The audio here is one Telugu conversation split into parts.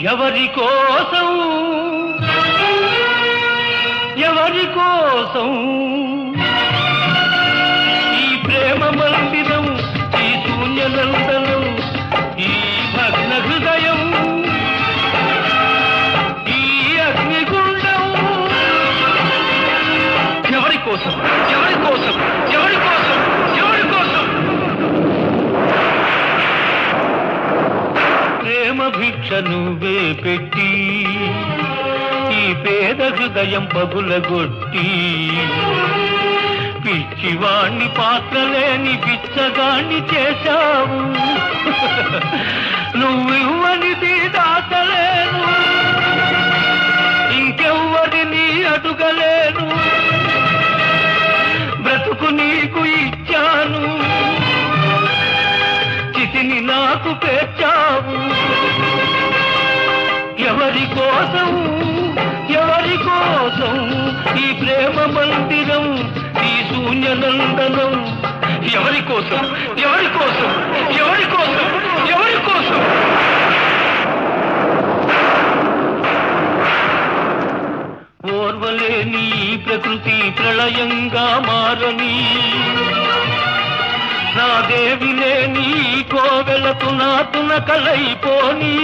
ఎవరి కోసం? ఎవరి కోసం? ఈ ప్రేమ మందిరం ఈ శూన్య నందనం ఈ భగ్న హృదయం ఈ అగ్నిగుండం. ఎవరి కోసం ఎవరి కోసం? ఎవరి కోసం ఎవరి కోసం ప్రేమ నువ్వే పెట్టి ఈ పేద హృదయం పగులగొట్టి పిచ్చివాణ్ణి పాత్రలేని పిచ్చగాణ్ణి చేశావు. నువ్వివ్వనిది దాచలేను ఇంకెవ్వరిని అడుగలేను. బ్రతుకు నీకు ఇచ్చాను చితిని నాకు పేర్చావు. ఎవరి కోసం? ఎవరి కోసం? ఈ ప్రేమ మందిరం ఈ శూన్య నందనం ఎవరి కోసం? ఎవరి కోసం? ఎవరి కోసం? ఎవరి కోసం? ఓర్వలేని ప్రకృతి ప్రళయంగా మారని. నా దేవి లేని కోవెలకు నాతున కలైపోని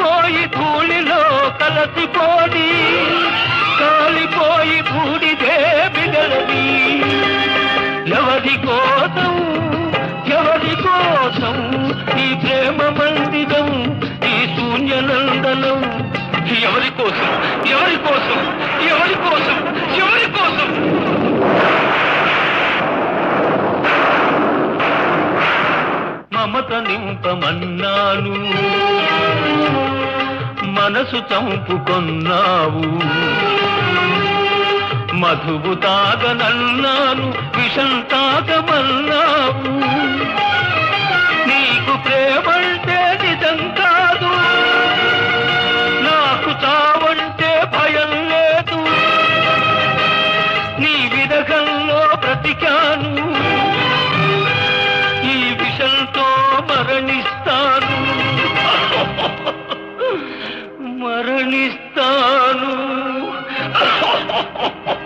కాలిపోయి ధూళిలో కలసిపోని. కాలిపోయి బూడిదే బిడలని ఎవరి కోసం ఎవరి కోసం ఈ ప్రేమ మందిరం ఈ శూన్య నందనం ఎవరి కోసం ఎవరి కోసం ఎవరి కోసం ఎవరి కోసం మమత నింపమన్నాను. మనసు చంపుకొన్నావు. మధువు తాగనన్నాను విషం తాగమన్నావు. ha ha ha